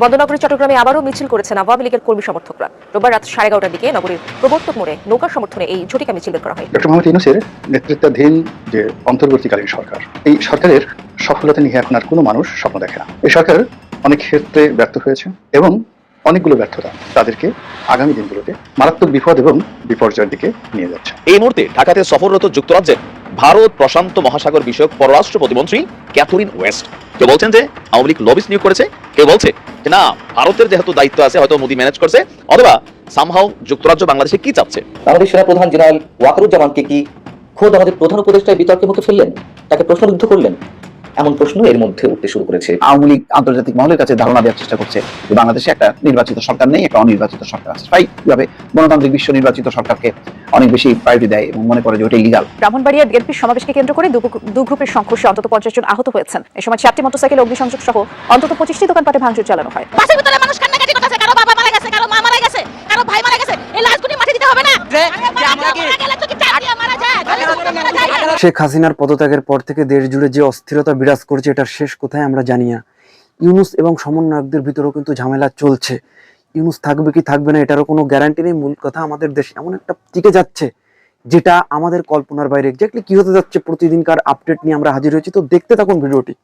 বন্দনগরী চট্টগ্রামে আবারও মিছিল করেছেন আওয়ামী লীগের কর্মী সমর্থকরা। রোববার রাত সাড়ে এগারোটার দিকে নগরীর প্রবর্তক মোড়ে নৌকার সমর্থনে এই ঝটিকা মিছিল বের করা হয়। ডক্টর মোহাম্মদ ইউনুসের নেতৃত্বাধীন যে অন্তর্বর্তীকালীন সরকার এই সরকারের সফলতা নিয়ে এখন আর কোনো মানুষ স্বপ্ন দেখে না। এই সরকার অনেক ক্ষেত্রে ব্যর্থ হয়েছে এবং অনেকগুলো ব্যর্থতা তাদেরকে আগামী দিনগুলোতে মারাত্মক বিপদ এবং বিপর্যয়ের দিকে নিয়ে যাচ্ছে। এই মুহূর্তে ঢাকাতে সফররত যুক্তরাজ্যের ভারত প্রশান্ত মহাসাগর বিষয়ক পররাষ্ট্র প্রতিমন্ত্রী ক্যাথরিন ওয়েস্ট। কেউ বলছেন যে আওয়ামী লীগ লবিস নিয়োগ করেছে? কেউ বলছে যে না, ভারতের যেহেতু দায়িত্ব আছে, হয়তো মোদী ম্যানেজ করছে, অথবা সামহাও যুক্তরাজ্য বাংলাদেশে কি চাচ্ছে? আমাদের সেনাপ্রধান জেনারেল ওয়াকরুজ্জামানকে কি খোদ আমাদের প্রধান উপদেষ্টায় বিতর্কের মুখে ফেললেন? তাকে প্রশ্নবিদ্ধ করলেন? এমন প্রশ্ন এর মধ্যে উঠতে শুরু করেছে। আওয়ামী লীগ আন্তর্জাতিক মহলের কাছে ধারণা দেওয়ার চেষ্টা করছে যে বাংলাদেশে একটা নির্বাচিত সরকার নেই একটা অনির্বাচিত সরকার আছে। স্বাভাবিকভাবে গণতান্ত্রিক বিশ্ব নির্বাচিত সরকারকে অনেক বেশি প্রায়োরিটি দেয় এবং মনে করে যে ওটাই লিগাল ব্রাহ্মণবাড়িয়া বিএনপির সমাবেশকে কেন্দ্র করে দু- গ্রুপের সংঘর্ষে অন্তত পঞ্চাশ জন আহত হয়েছেন। এ সময় চারটি মোটরসাইকেল অগ্নিসংযোগ সহ অন্তত পঁচিশটি দোকানপাটে ভাঙচুর চালানো হয়। বাসের ভিতরে মানুষ কান্নাকাটি করতেছে কারও বাবা মারা গেছে কারও মা মারা গেছে কারও ভাই মারা গেছে এই লাশগুলি মাটি দিতে হবে না। কি চার দিয়ে মারা যায় গলে গলে মারা যায় শেখ হাসিনার পদত্যাগের পর থেকে দেশ জুড়ে যে অস্থিরতা বিরাজ করছে, এটার শেষ কোথায় আমরা জানি না। ইউনুস এবং সমন্বয়কদের ভিতরেও কিন্তু ঝামেলা চলছে। ইউনুস থাকবে কি থাকবে না, এটারও কোনো গ্যারান্টি নেই। মূল কথা আমাদের দেশ এমন একটা টিকে যাচ্ছে, যেটা আমাদের কল্পনার বাইরে এক্স্যাক্টলি কি হতে যাচ্ছে প্রতিদিনকার আপডেট নিয়ে আমরা হাজির হয়েছি। তো দেখতে থাকুন ভিডিওটি।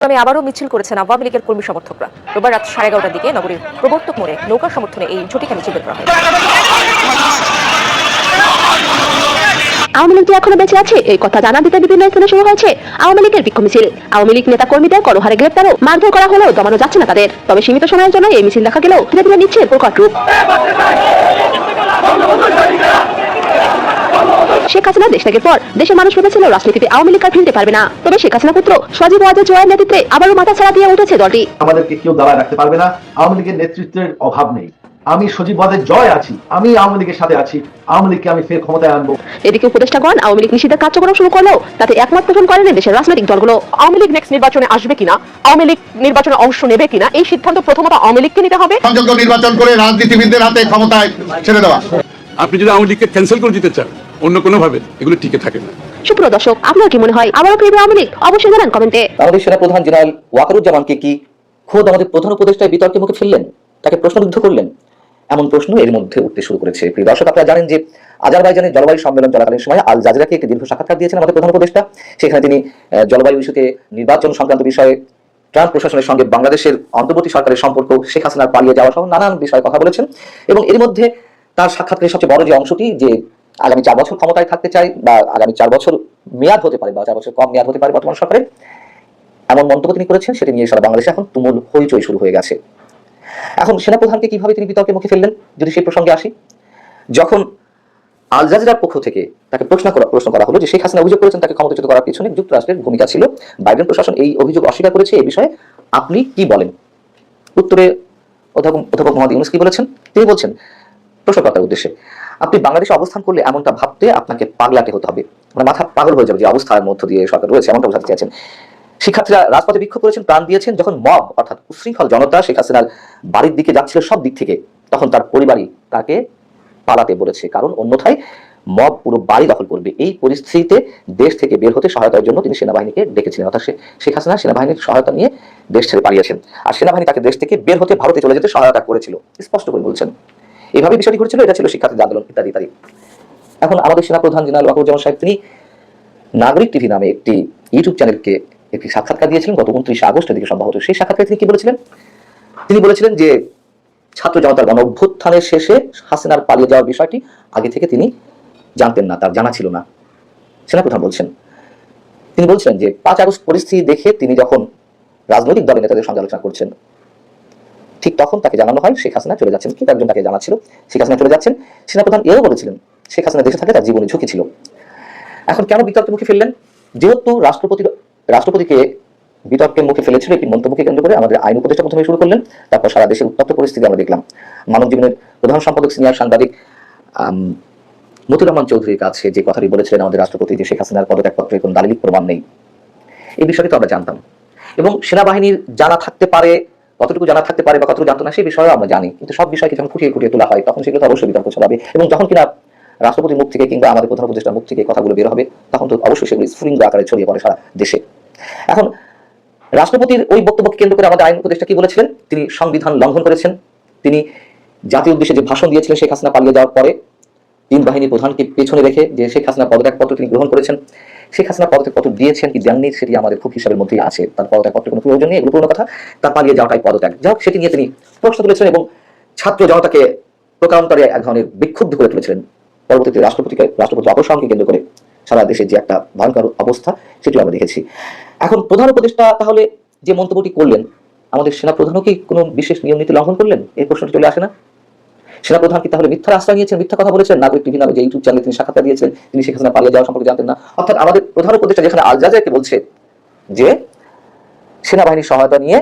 আমি আবারও মিছিল করেছেন আওয়ামী লীগের কর্মী সমর্থকরা। রোববার রাত সাড়ে এগারোটার দিকে নগরীর প্রবর্তক মোড়ে নৌকার সমর্থনে এই ঝটিকা মিছিল করা হয়। আওয়ামী লীগ এখনও বেঁচে আছে, এই কথা জানা দিতে বিভিন্ন স্থানে শুরু হয়েছে আওয়ামী লীগের বিক্ষোভ মিছিল। আওয়ামী লীগ নেতা কর্মীদের করহারে গ্রেপ্তার ও মারধর করা হলেও দমানো যাচ্ছে না তাদের। তবে সীমিত সময়ের জন্য এই মিছিল দেখা গেলেও ধীরে ধীরে নিচ্ছে প্রকট রূপ। শেখ হাসিনা দেশ ত্যাগের পর দেশের মানুষ ভেবেছিল রাজনীতিতে আওয়ামী লীগ ফিরতে পারবে না। তবে শেখ হাসিনা পুত্র সজীব ওয়াজেদ জয়ের নেতৃত্বে আবারও মাথা ছাড়া দিয়ে উঠেছে দলটি। আমাদেরকে কেউ দাঁড়ায় রাখতে পারবে না। আওয়ামী লীগের নেতৃত্বের অভাব নেই। আমি সজীব বাদের জয় আছি আমি আওয়ামী লীগের সাথে আছি আওয়ামী লীগকে আমি ফের ক্ষমতায় আনব। এদিকে উপদেষ্টাগণ আওয়ামী লীগ নিষিদ্ধের কার্যক্রম শুরু করলেও তাতে একমত পোষণ করেন দেশের রাজনৈতিক দলগুলো। আওয়ামী লীগ নেক্সট নির্বাচনে আসবে কিনা আওয়ামী লীগ নির্বাচনে অংশ নেবে কিনা এই সিদ্ধান্ত প্রথমত আওয়ামী লীগকে নিতে হবে। সংযুক্ত নির্বাচন করে রাজনীতিবিদদের হাতে ক্ষমতায় ছেড়ে দেওয়া। আপনি যদি আওয়ামী লীগকে ক্যান্সেল করে দিতে চান অন্য কোনো ভাবে এগুলো টিকে থাকে না। সুপ্রিয় দর্শক আপনার কি মনে হয় আবারও ফিরবে আওয়ামী লীগ? অবশ্যই জানান কমেন্টে। আমাদের সেনাপ্রধান জেনারেল ওয়াকারুজ্জামানকে কি খোদ আমাদের প্রধান উপদেষ্টায় বিতর্কের মুখে ফেললেন? তাকে প্রশ্নবিদ্ধ করলেন? এমন প্রশ্ন এর মধ্যে উঠতে শুরু করেছে। প্রিয় দর্শক, আপনারা জানেন যে আজারবাইজানের জলবায়ু সম্মেলন চলাকালীন সময় আল জাজিরাকে একটি দীর্ঘ সাক্ষাৎকার দিয়েছেন আমাদের প্রধান উপদেষ্টা। সেখানে তিনি জলবায়ু ইস্যুতে নির্বাচন সংক্রান্ত বিষয়ে ট্রাম্প প্রশাসনের সঙ্গে বাংলাদেশের অন্তর্বর্তী সরকারের সম্পর্ক, শেখ হাসিনার পালিয়ে যাওয়া সহ নানান বিষয়ে কথা বলেছেন এবং এর মধ্যে তার সাক্ষাৎকারের সবচেয়ে বড় যে অংশটি যে আগামী চার বছর ক্ষমতায় থাকতে চাই বা আগামী চার বছর মেয়াদ হতে পারে বা চার বছর কম মেয়াদ হতে পারে বর্তমান সরকারের, এমন মন্তব্য তিনি করেছেন, সেটি নিয়ে সারা বাংলাদেশে এখন তুমুল হইচই শুরু হয়ে গেছে। এখন সেনাপ্রধানকে কীভাবে তিনি বিতর্কের মুখে ফেললেন, যদি সেই প্রসঙ্গে আসি? যখন আল জাজিরার পক্ষ থেকে তাকে প্রশ্ন করা প্রশ্ন করা হলো যে শেখ হাসিনা অভিযোগ করেছেন তাকে ক্ষমতাচ্যুত করার পিছনে যুক্তরাষ্ট্রের ভূমিকা ছিল, বাইডেন প্রশাসন এই অভিযোগ অস্বীকার করেছে এই বিষয়ে আপনি কি বলেন? উত্তরে অধ্যাপক অধ্যাপক মোহাম্মদ ইউনুস কি বলেছেন? তিনি বলছেন, প্রশ্নকর্তার উদ্দেশ্যে, আপনি বাংলাদেশে অবস্থান করলে এমনটা ভাবতে আপনাকে পাগলাটে হতে হবে। মানে মাথা পাগল হয়ে যাবে যে অবস্থার মধ্য দিয়ে সরকার রয়েছে, এমনটা বোঝাতে চাইছেন। শিক্ষার্থীরা রাজপথে বিক্ষোভ করেছেন, প্রাণ দিয়েছেন। যখন মব, অর্থাৎ উশৃঙ্খল জনতা শেখ হাসিনার বাড়ির দিকে যাচ্ছিল সব দিক থেকে, তখন তার পরিবারই তাকে পালাতে বলেছে। কারণ অন্যথায় মব পুরো বাড়ি দখল করবে। এই পরিস্থিতিতে দেশ থেকে বের হতে সহায়তার জন্য তিনি সেনাবাহিনীকে ডেকেছিলেন। অর্থাৎ শেখ হাসিনা সেনাবাহিনীর সহায়তা নিয়ে দেশ ছেড়ে পালিয়েছেন। আর সেনাবাহিনী তাকে দেশ থেকে বের হতে, ভারতে চলে যেতে সহায়তা করেছিল। স্পষ্ট করে বলছেন এভাবে বিষয়টি ঘটেছিল, এটা ছিল শিক্ষার্থীদের আন্দোলন, ইত্যাদি ইত্যাদি। এখন আমাদের সেনাপ্রধান জেনারেল ওয়াকুজ্জামান সাহেব, তিনি নাগরিক টিভি নামে একটি ইউটিউব চ্যানেলকে একটি সাক্ষাৎকার দিয়েছিলেন, গত উনত্রিশে আগস্টের দিকে সম্ভবত সেই সাক্ষাৎকার তিনি কি বলেছিলেন? তিনি বলেছিলেন যে, ছাত্র জনতার গণ অভ্যুত্থানের শেষে হাসিনার পালিয়ে যাওয়ার বিষয়টি আগে থেকে তিনি জানতেন না, তার জানা ছিল না। সেনাপ্রধান বলছেন, তিনি বলছেন যে, পাঁচ আগস্ট পরিস্থিতি দেখে তিনি যখন রাজনৈতিক দলের নেতাদের সঙ্গে আলোচনা করছেন, ঠিক তখন তাকে জানানো হয় শেখ হাসিনা চলে যাচ্ছেন। কিন্তু একজন তাকে জানাচ্ছিল, শেখ হাসিনা চলে যাচ্ছেন। সেনাপ্রধান এও বলেছিলেন, শেখ হাসিনা দেশে থাকলে তার জীবনে ঝুঁকি ছিল। এখন কেন বিতর্কের মুখে ফেললেন? যেহেতু রাষ্ট্রপতি রাষ্ট্রপতিকে বিতর্কের মুখে ফেলেছিল একটি মন্তব্যকে কেন্দ্র করে আমাদের আইন উপদেষ্টা প্রথমে শুরু করলেন তারপর সারা দেশের উত্তপ্ত পরিস্থিতি আমরা দেখলাম। মানব জীবনের প্রধান সম্পাদক সিনিয়র সাংবাদিক আম, মতিউর রহমান চৌধুরীর কাছে যে কথাটি বলেছিলেন আমাদের রাষ্ট্রপতি যে শেখ হাসিনার পদত্যাগপত্রের কোনো দালিলিক প্রমাণ নেই এই বিষয়টি তো আমরা জানতাম। এবং সেনাবাহিনীর জানা থাকতে পারে কতটুকু জানা থাকতে পারে বা কতটুকু জানতো না সেই বিষয়েও আমরা জানি। কিন্তু সব বিষয়কে যখন খুঁটিয়ে খুঁটিয়ে তোলা হয় তখন সেগুলো তো অবশ্যই বিতর্ক ছড়াবে। এবং যখন কিনা রাষ্ট্রপতির মুখ থেকে কিংবা আমাদের প্রধান উপদেষ্টার মুখ থেকে কথাগুলো বের হবে, তখন তো অবশ্যই সেগুলো স্ফুলিঙ্গ আকারে ছড়িয়ে পড়ে সারা দেশে। এখন, রাষ্ট্রপতির ওই বক্তব্যকে কেন্দ্র করে আমাদের আইন উপদেষ্টা কি বলেছিলেন? তিনি সংবিধান লঙ্ঘন করেছেন। তিনি জাতীয় উদ্দেশ্যে যে ভাষণ দিয়েছিলেন শেখ হাসিনা পালিয়ে যাওয়ার পরে, তিন বাহিনী প্রধানকে পেছনে রেখে যে শেখ হাসিনা পদত্যাগপত্র তিনি গ্রহণ করেছেন, শেখ হাসিনা পদত্যাগপত্র দিয়েছেন কি দেননি সেটি আমাদের খুব হিসাবের মধ্যেই আছে। তার পদত্যাগপত্রের কোনো প্রয়োজন নেই, এগুলো পুরোনো কথা। তার পালিয়ে যাওয়াটাই পদত্যাগ। যাই হোক, সেটি নিয়ে তিনি প্রশ্ন তুলেছেন এবং ছাত্র জনতাকে প্রকারান্তরে এক ধরনের বিক্ষুব্ধ করে তুলেছিলেন। পরবর্তীতে রাষ্ট্রপতিকে রাষ্ট্রপতি অপসারণকে কেন্দ্র করে সারা দেশে যে একটা ভয়ঙ্কর অবস্থা, সেটিও আমরা দেখেছি। এখন প্রধান উপদেষ্টা তাহলে যে মন্তব্যটি করলেন, আমাদের সেনা প্রধানও কি কোনো বিশেষ নিয়ম নীতি লঙ্ঘন করলেন? এই প্রশ্নটি চলে আসে না? সেনা প্রধান কি তাহলে মিথ্যার আশ্রয় নিয়েছেন মিথ্যা কথা বলেছেন? নাগরিক টিভি নামে যে ইউটিউব চ্যানেলে তিনি সাক্ষাৎকার দিয়েছিলেন, তিনি হাসিনা পালিয়ে যাওয়া সম্পর্কে জানতেন না। অর্থাৎ আমাদের প্রধান উপদেষ্টা যেখানে আল জাজাকে বলছে যে, সেনাবাহিনীর সহায়তা নিয়ে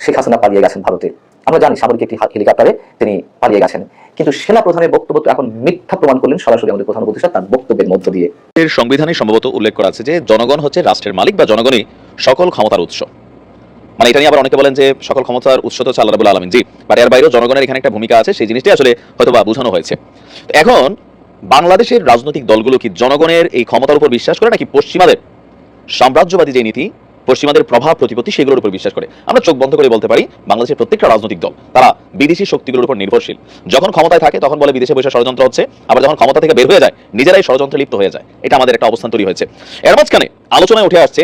শেখ হাসিনা পালিয়ে গেছেন ভারতে। আমরা জানি সামরিক একটি হেলিকপ্টারে তিনি পালিয়ে গেছেন। কিন্তু সেনা প্রধানের বক্তব্য তো এখন মিথ্যা প্রমাণ করলেন সরাসরি আমাদের প্রধান উপদেষ্টা তার বক্তব্যের মধ্য দিয়ে। এর সংবিধানে সম্ভবত উল্লেখ করা আছে যে জনগণ হচ্ছে রাষ্ট্রের মালিক বা জনগণই সকল ক্ষমতার উৎস। মানে এটা নিয়ে আবার অনেকে বলেন যে সকল ক্ষমতার উৎস তো আল্লাহ রাবুল আলমিন। জি, বাট এর বাইরেও জনগণের এখানে একটা ভূমিকা আছে, সেই জিনিসটি আসলে হয়তো বা বোঝানো হয়েছে। এখন বাংলাদেশের রাজনৈতিক দলগুলো কি জনগণের এই ক্ষমতার উপর বিশ্বাস করে নাকি পশ্চিমাদের সাম্রাজ্যবাদী যে নীতি পশ্চিমাদের প্রভাব প্রতিপত্তি সেগুলোর উপর বিশ্বাস করে। আমরা চোখ বন্ধ করে বলতে পারি, বাংলাদেশের প্রত্যেকটা রাজনৈতিক দল, তারা বিদেশি শক্তিগুলোর উপর নির্ভরশীল। যখন ক্ষমতায় থাকে, তখন বলে বিদেশে বসে ষড়যন্ত্র হচ্ছে, আবার যখন ক্ষমতা থেকে বের হয়ে যায়, নিজেরাই ষড়যন্ত্রে লিপ্ত হয়ে যায়। এটা আমাদের একটা অবস্থান তৈরি হয়েছে। এর মাঝখানে আলোচনায় উঠে আসছে,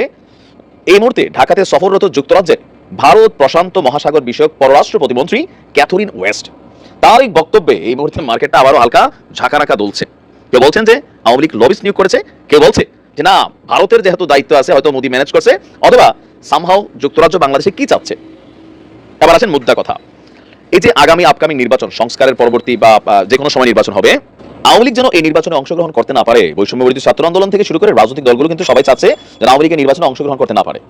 এই মুহূর্তে ঢাকাতে সফররত যুক্তরাজ্যের ভারত প্রশান্ত মহাসাগর বিষয়ক পররাষ্ট্র প্রতিমন্ত্রী ক্যাথরিন ওয়েস্ট। তার এই বক্তব্যে এই মুহূর্তে মার্কেটটা আবারও হালকা ঝাঁকানাকা দুলছে। কেউ বলছেন যে আওয়ামী লীগ লবিস নিয়োগ করেছে, কেউ বলছে যে না, ভারতের যেহেতু দায়িত্ব আছে, হয়তো মোদী ম্যানেজ করছে, অথবা সামহাও যুক্তরাজ্য বাংলাদেশে কি চাচ্ছে? এবার আছেন মুদ্রা কথা। এই যে আগামী আপকামিং নির্বাচন, সংস্কারের পরবর্তী বা যে কোনো সময় নির্বাচন হবে, আওয়ামী লীগ যেন এই নির্বাচনে অংশগ্রহণ করতে না পারে বৈষম্য ছাত্র আন্দোলন থেকে শুরু করে রাজনৈতিক দলগুলো কিন্তু সবাই চাচ্ছে যেন আওয়ামী লীগের নির্বাচনে অংশগ্রহণ করতে না পারে।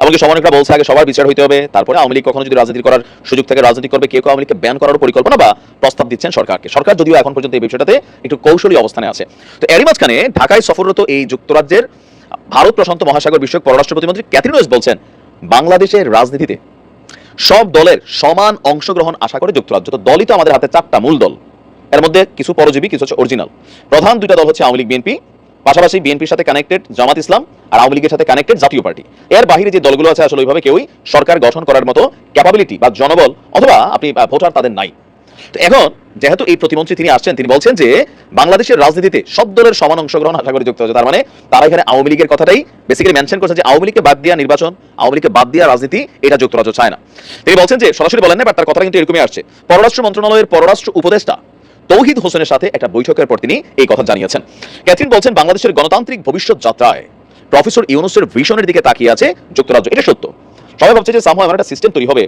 এমনকি সমন্বয়করা বলছে আগে সবার বিচার হইতে হবে, তারপরে আওয়ামী লীগ কখনো যদি রাজনীতি করার সুযোগ থাকে, রাজনীতি করবে, কেউ কেউ আওয়ামী লীগকে ব্যান করার পরিকল্পনা বা প্রস্তাব দিচ্ছেন সরকারকে। সরকার যদিও এখন পর্যন্ত এই বিষয়টাতে একটু কৌশলী অবস্থানে আছে। তো এরই মাঝখানে ঢাকায় সফররত এই যুক্তরাজ্যের ভারত প্রশান্ত মহাসাগর বিষয়ক পররাষ্ট্র প্রতিমন্ত্রী ক্যাথরিন ওয়েস বলছেন, বাংলাদেশের রাজনীতিতে সব দলের সমান অংশগ্রহণ আশা করে যুক্তরাজ্য। তো দলই তো আমাদের হাতে চারটা মূল দল। এর মধ্যে কিছু পরজীবী, কিছু হচ্ছে অরিজিনাল প্রধান দুইটা দল হচ্ছে আওয়ামী লীগ, বিএনপি। পাশাপাশি বিএনপির সাথে কানেক্টেড জামাত ইসলাম আর আওয়ামী লীগের সাথে কানেক্টেড জাতীয় পার্টি। এর বাইরে যে দলগুলো আছে আসলে ওইভাবে কেউই সরকার গঠন করার মতো ক্যাপাবিলিটি বা জনবল অথবা আপনি ভোটার তাদের নাই। তো এখন যেহেতু এই প্রতিমন্ত্রী তিনি আসছেন, তিনি বলছেন যে বাংলাদেশের রাজনীতিতে সব দলের সমান অংশগ্রহণ আশা করে যুক্ত হচ্ছে তার মানে তারা এখানে আওয়ামী লীগের কথাটাই বেসিক্যালি মেনশন করছেন যে আওয়ামী লীগকে বাদ দিয়া নির্বাচন, আওয়ামী লীগকে বাদ দিয়া রাজনীতি, এটা যুক্তরাজ্য চায় না। তিনি বলছেন যে সরাসরি বলেন না বাট তার কথা কিন্তু এরকমই আসছে। পররাষ্ট্র মন্ত্রণালয়ের পররাষ্ট্র উপদেষ্টা তৌহিদ হোসেনের সাথে একটা বৈঠকের পর তিনি এই কথা জানিয়েছেন। ক্যাথরিন বলছেন, বাংলাদেশের গণতান্ত্রিক ভবিষ্যৎ যাত্রায় প্রফেসর ইউনুসের ভিশনের দিকে তাকিয়ে আছে যুক্তরাজ্য। এটা সত্য। সবাই ভাবছে যে সামহ এমন একটা সিস্টেম তৈরি হবে।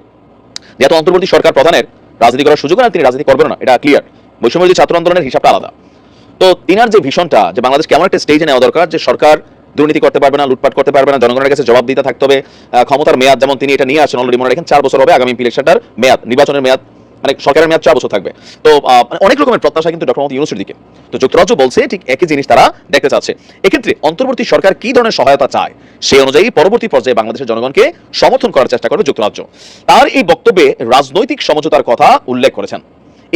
যেহেতু অন্তর্বর্তী সরকার প্রধানের রাজনীতি করার সুযোগ না তিনি রাজনীতি করবেন না। এটা ক্লিয়ার বৈষম্যবিরোধী ছাত্র আন্দোলনের হিসাবটা আলাদা। তো তিনার যে ভিশনটা যে বাংলাদেশ কেমন একটা স্টেজে নেওয়া দরকার, যে সরকার দুর্নীতি করতে পারবে না, লুটপাট করতে পারবে না, জনগণের কাছে জবাব দিতে থাকতে হবে ক্ষমতার মেয়াদ যেমন তিনি এটা নিয়ে আসেন অলরেডি মনে রাখেন, চার বছর হবে আগামী ইলেকশনটার মেয়াদ, নির্বাচনের মেয়াদ মানে সরকারের মেয়াদ চার বছর থাকবে। তো মানে অনেক রকমের প্রত্যাশা কিন্তু ডক্টর মোহাম্মদ ইউনুসের দিকে। তো যুক্তরাজ্য বলছে, ঠিক একই জিনিস তারা দেখতে চাচ্ছে। এক্ষেত্রে অন্তর্বর্তী সরকার কি ধরনের সহায়তা চায়, সেই অনুযায়ী পরবর্তী পর্যায়ে বাংলাদেশের জনগণকে সমর্থন করার চেষ্টা করবে যুক্তরাজ্য। তার এই বক্তব্যে রাজনৈতিক সমঝোতার কথা উল্লেখ করেছেন।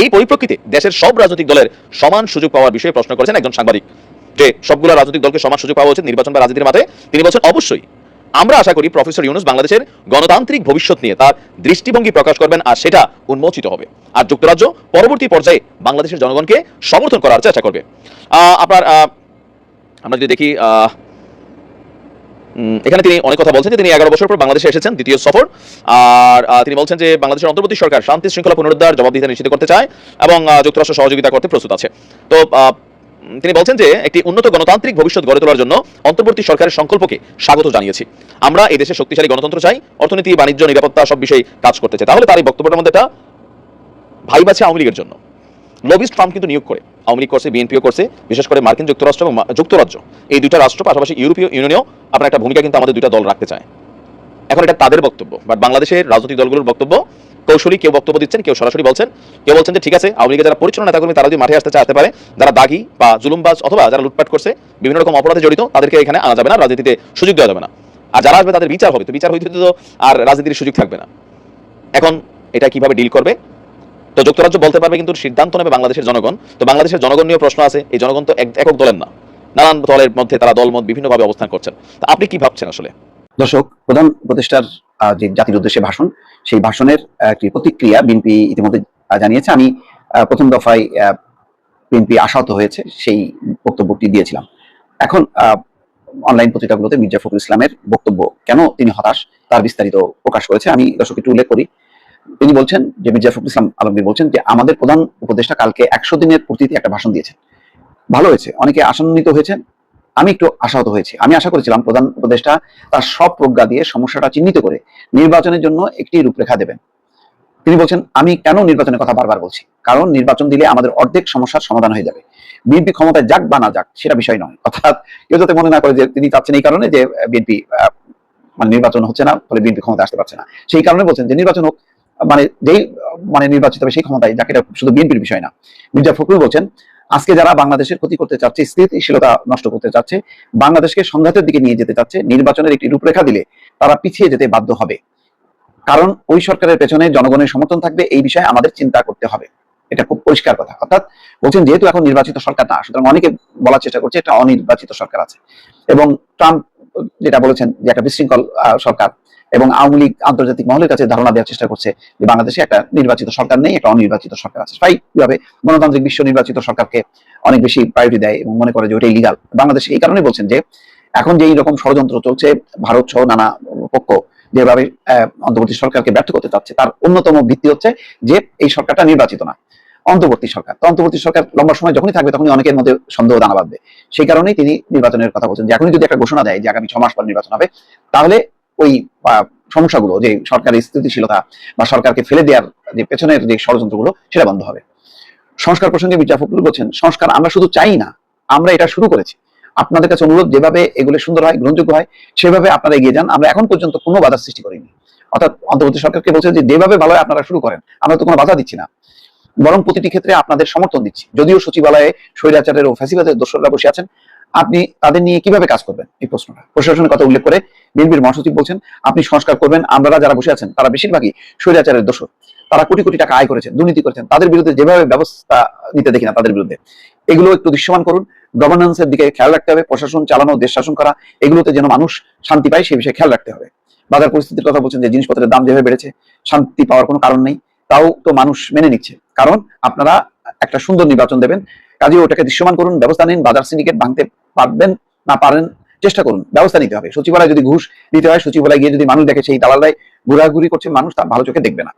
এই পরিপ্রেক্ষিতে দেশের সব রাজনৈতিক দলের সমান সুযোগ পাওয়ার বিষয়ে প্রশ্ন করেছেন একজন সাংবাদিক। যে সবগুলো রাজনৈতিক দলকে সমান সুযোগ পাওয়া উচিত নির্বাচন বা রাজনীতির মাঠে, তিনি বলছেন, অবশ্যই আমরা আশা করি প্রফেসর ইউনুস বাংলাদেশের গণতান্ত্রিক ভবিষ্যৎ নিয়ে তার দৃষ্টিভঙ্গি প্রকাশ করবেন আর সেটা উন্মোচিত হবে। আর যুক্তরাজ্য পরবর্তী পর্যায়ে বাংলাদেশের জনগণকে সমর্থন করার চেষ্টা করবে। আপনার আমরা যদি দেখি এখানে তিনি অনেক কথা বলছেন যে তিনি এগারো বছর পর বাংলাদেশে এসেছেন, দ্বিতীয় সফর। আর তিনি বলছেন যে বাংলাদেশের অন্তর্বর্তী সরকার শান্তি শৃঙ্খলা পুনরুদ্ধার জবাবদিহিতা নিশ্চিত করতে চায় এবং যুক্তরাষ্ট্র সহযোগিতা করতে প্রস্তুত আছে। তো তিনি বলছেন যে একটি উন্নত গণতান্ত্রিক ভবিষ্যৎ গড়ে তোলার জন্য অন্তর্বর্তী সরকারের সংকল্পকে স্বাগত জানিয়েছি। আমরা এই দেশে শক্তিশালী গণতন্ত্র চাই, অর্থনীতি, বাণিজ্য, নিরাপত্তা, সব বিষয়ে কাজ করতে চাই। তাহলে তার এই বক্তব্যটার মধ্যে একটা ভাইব আছে আওয়ামী লীগের জন্য। লবিস্ট ফার্ম কিন্তু নিয়োগ করে। আওয়ামী লীগ করছে বিএনপিও করছে, বিশেষ করে মার্কিন যুক্তরাষ্ট্র এবং যুক্তরাজ্য। এই দুটা রাষ্ট্র, পাশাপাশি ইউরোপীয় ইউনিয়নেও আপনার একটা ভূমিকা কিন্তু আমাদের দুইটা দল রাখতে চায়। এখন এটা তাদের বক্তব্য বাট বাংলাদেশের রাজনৈতিক দলগুলোর বক্তব্য কৌশলী কেউ বক্তব্য দিচ্ছেন, কেউ সরাসরি বলছেন, কেউ বলছেন যে ঠিক আছে, আওয়ামী লীগের যারা পরিচালনা নেতাকর্মী, তারা যদি মাঠে আসতে আসতে পারে। যারা দাগি বা জুলুমবাজ অথবা যারা লুটপাট করছে, বিভিন্ন রকম অপরাধে জড়িত, তাদেরকে এখানে আনা যাবে না, রাজনীতিতে সুযোগ দেওয়া যাবে না। আর যারা আসবে, তাদের বিচার হবে। তো বিচার হইতে তো আর রাজনীতির সুযোগ থাকবে না। এখন এটা কীভাবে ডিল করবে? তো যুক্তরাজ্য বলতে পারবে কিন্তু সিদ্ধান্ত নেবে বাংলাদেশের জনগণ। তো বাংলাদেশের জনগণ নিয়ে প্রশ্ন আছে, এই জনগণ তো এক- একক দলের না। নানান দলের মধ্যে তারা দলমত বিভিন্নভাবে অবস্থান করছেন। তা আপনি কি ভাবছেন আসলে? দর্শক, প্রধান উপদেষ্টার যে জাতির উদ্দেশ্যে ভাষণ, সেই ভাষণের একটি প্রতিক্রিয়া বিএনপি ইতিমধ্যে জানিয়েছে। আমি প্রথম দফায় বিএনপি আশাহত হয়েছে, সেই বক্তব্যটি দিয়েছিলাম। এখন অনলাইন পত্রিকাগুলোতে মির্জা ফখরুল ইসলামের বক্তব্য, কেন তিনি হতাশ, তার বিস্তারিত প্রকাশ করেছে। আমি দর্শক একটু উল্লেখ করি। তিনি বলছেন যে, মির্জা ফখরুল ইসলাম আলমগীর বলছেন যে, আমাদের প্রধান উপদেষ্টা কালকে একশো দিনের পূর্তিতে একটা ভাষণ দিয়েছেন। ভালো হয়েছে। অনেকে আশান্বিত হয়েছেন। আমি একটু আশাহত হয়েছি। আমি আশা করেছিলাম প্রধান উপদেষ্টা তার সব প্রজ্ঞা দিয়ে সমস্যাটা চিহ্নিত করে নির্বাচনের জন্য একটি রূপরেখা দেবেন। তিনি বলছেন, আমি কেন নির্বাচনের কথা বারবার বলছি? কারণ নির্বাচন দিলে আমাদের অর্ধেক সমস্যার সমাধান হয়ে যাবে। বিএনপি ক্ষমতায় যাক বা না যাক, সেটা বিষয় নয়। অর্থাৎ কেউ যাতে মনে না করে যে তিনি চাচ্ছেন এই কারণে যে বিএনপি মানে নির্বাচন হচ্ছে না, ফলে বিএনপি ক্ষমতা আসতে পারছে না। সেই কারণে বলছেন যে নির্বাচন হোক মানে যেই মানে নির্বাচিত হবে সেই ক্ষমতায়, যাকে শুধু বিএনপির বিষয় না। মির্জা ফখরুল বলছেন আজকে যারা বাংলাদেশের ক্ষতি করতে চাচ্ছে, স্থিতিশীলতা নষ্ট করতে চাচ্ছে, বাংলাদেশকে সংঘাতের দিকে নিয়ে যেতে চাচ্ছে, নির্বাচনের একটি রূপরেখা দিলে তারা পিছিয়ে যেতে বাধ্য হবে। কারণ ওই সরকারের পেছনে জনগণের সমর্থন থাকবে, এই বিষয়ে আমাদের চিন্তা করতে হবে। এটা খুব পরিষ্কার কথা। অর্থাৎ বলছেন, যেহেতু এখন নির্বাচিত সরকার না, সুতরাং অনেকে বলার চেষ্টা করছে, এটা অনির্বাচিত সরকার আছে। এবং ট্রাম্প যেটা বলেছেন যে একটা বিশৃঙ্খল সরকার এবং আওয়ামী লীগ আন্তর্জাতিক মহলের কাছে ধারণা দেওয়ার চেষ্টা করছে যে বাংলাদেশে একটা নির্বাচিত সরকার নেই, একটা অনির্বাচিত সরকার আছে। তাই কীভাবে গণতান্ত্রিক বিশ্ব নির্বাচিত সরকারকে অনেক বেশি প্রায়োরিটি দেয় এবং মনে করে যে ওটাই লিগাল বাংলাদেশ এই কারণে বলছেন যে এখন যে রকম ষড়যন্ত্র চলছে, ভারত সহ নানা পক্ষ যেভাবে অন্তর্বর্তী সরকারকে ব্যর্থ করতে চাচ্ছে, তার অন্যতম ভিত্তি হচ্ছে যে এই সরকারটা নির্বাচিত না। অন্তর্বর্তী সরকার। তো অন্তর্বর্তী সরকার লম্বা সময় যখনই থাকবে তখনই অনেকের মধ্যে সন্দেহ দানা বাঁধবে। সেই কারণেই তিনি নির্বাচনের কথা বলছেন। যে এখনই যদি একটা ঘোষণা দেয় যে আগামী ছ মাস পর নির্বাচন হবে, তাহলে ওই সমস্যাগুলো, যে সরকারের স্থিতিশীলতা বা সরকারকে ফেলে দেওয়ার যে পেছনের যে ষড়যন্ত্রগুলো, সেটা বন্ধ হবে। সংস্কার প্রসঙ্গে মির্জা ফখরুল বলছেন, সংস্কার আমরা শুধু চাই না, আমরা এটা শুরু করেছি। আপনাদের কাছে অনুরোধ, যেভাবে এগুলো সুন্দর হয়, গ্রহণযোগ্য হয়, সেভাবে আপনারা এগিয়ে যান। আমরা এখন পর্যন্ত কোনো বাধা সৃষ্টি করিনি। অর্থাৎ অন্তর্বর্তী সরকারকে বলছে যে, যেভাবে ভালো হয় আপনারা শুরু করেন। আমরা তো কোনো বাধা দিচ্ছি না। বরং প্রতিটি ক্ষেত্রে আপনাদের সমর্থন দিচ্ছি। যদিও সচিবালয়ে স্বৈরাচারের ও ফ্যাসিবাদের দোসররা বসে আছেন, আপনি তাদের নিয়ে কীভাবে কাজ করবেন এই প্রশ্নটা? প্রশাসনের কথা উল্লেখ করে বিএনপির মহাসচিব বলছেন, আপনি সংস্কার করবেন আমরা যারা বসে আছেন, তারা বেশিরভাগই স্বৈরাচারের দোষর তারা কোটি কোটি টাকা আয় করেছেন, দুর্নীতি করেছেন, তাদের বিরুদ্ধে যেভাবে ব্যবস্থা নিতে দেখি না তাদের বিরুদ্ধে। এগুলো একটু দৃশ্যমান করুন গভর্নেন্সের দিকে খেয়াল রাখতে হবে, প্রশাসন চালানো, দেশ শাসন করা, এগুলোতে যেন মানুষ শান্তি পায় সেই বিষয়ে খেয়াল রাখতে হবে। বাজার পরিস্থিতির কথা বলছেন যে জিনিসপত্রের দাম যেভাবে বেড়েছে, শান্তি পাওয়ার কোনো কারণ নেই, তাও তো মানুষ মেনে নিচ্ছে। কারণ আপনারা একটা সুন্দর নির্বাচন দেবেন। কাজে ওটাকে দৃশ্যমান করুন, ব্যবস্থা নিন, বাজার সিন্ডিকেট ভাঙতে পারবেন না পারেন, চেষ্টা করুন, ব্যবস্থা নিতে হবে। সচিবালয় যদি ঘুষ দিতে হয়, সচিবালয় গিয়ে যদি মানুষ দেখে সেই দালালরাই ঘোরাঘুরি করছে, মানুষ তার ভালো চোখে দেখবে না।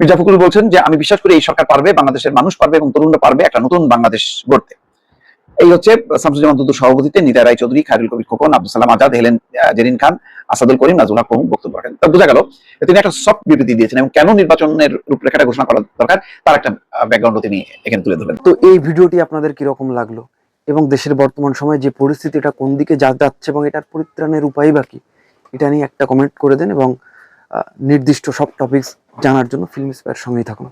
মির্জা ফখরুল বলছেন যে, আমি বিশ্বাস করি এই সরকার পারবে, বাংলাদেশের মানুষ পারবে এবং তরুণরা পারবে একটা নতুন বাংলাদেশ গড়তে। এই হচ্ছে শামসুজ্জামান দুদুর সভাপতিত্বে নিতা রায় চৌধুরী খায়রুল কবির খোকন, আব্দুল সালাম আজাদ, হেলেন জেরিন খান, আসাদুল করিম নাজুল হক প্রমুখ বক্তব্য রাখেন। তা বোঝা গেল তিনি একটা সফট বিবৃতি দিয়েছেন এবং কেন নির্বাচনের রূপরেখাটা ঘোষণা করা দরকার, তার একটা ব্যাকগ্রাউন্ড তিনি এখানে তুলে ধরলেন। তো এই ভিডিওটি আপনাদের কীরকম লাগল? এবং দেশের বর্তমান সময়ে যে পরিস্থিতিটা কোন দিকে যা, যাচ্ছে এবং এটার পরিত্রাণের উপায় বাকি এটা নিয়ে একটা কমেন্ট করে দেন এবং নির্দিষ্ট সব টপিকস জানার জন্য ফিল্ম স্পেয়ার সঙ্গেই থাকুন।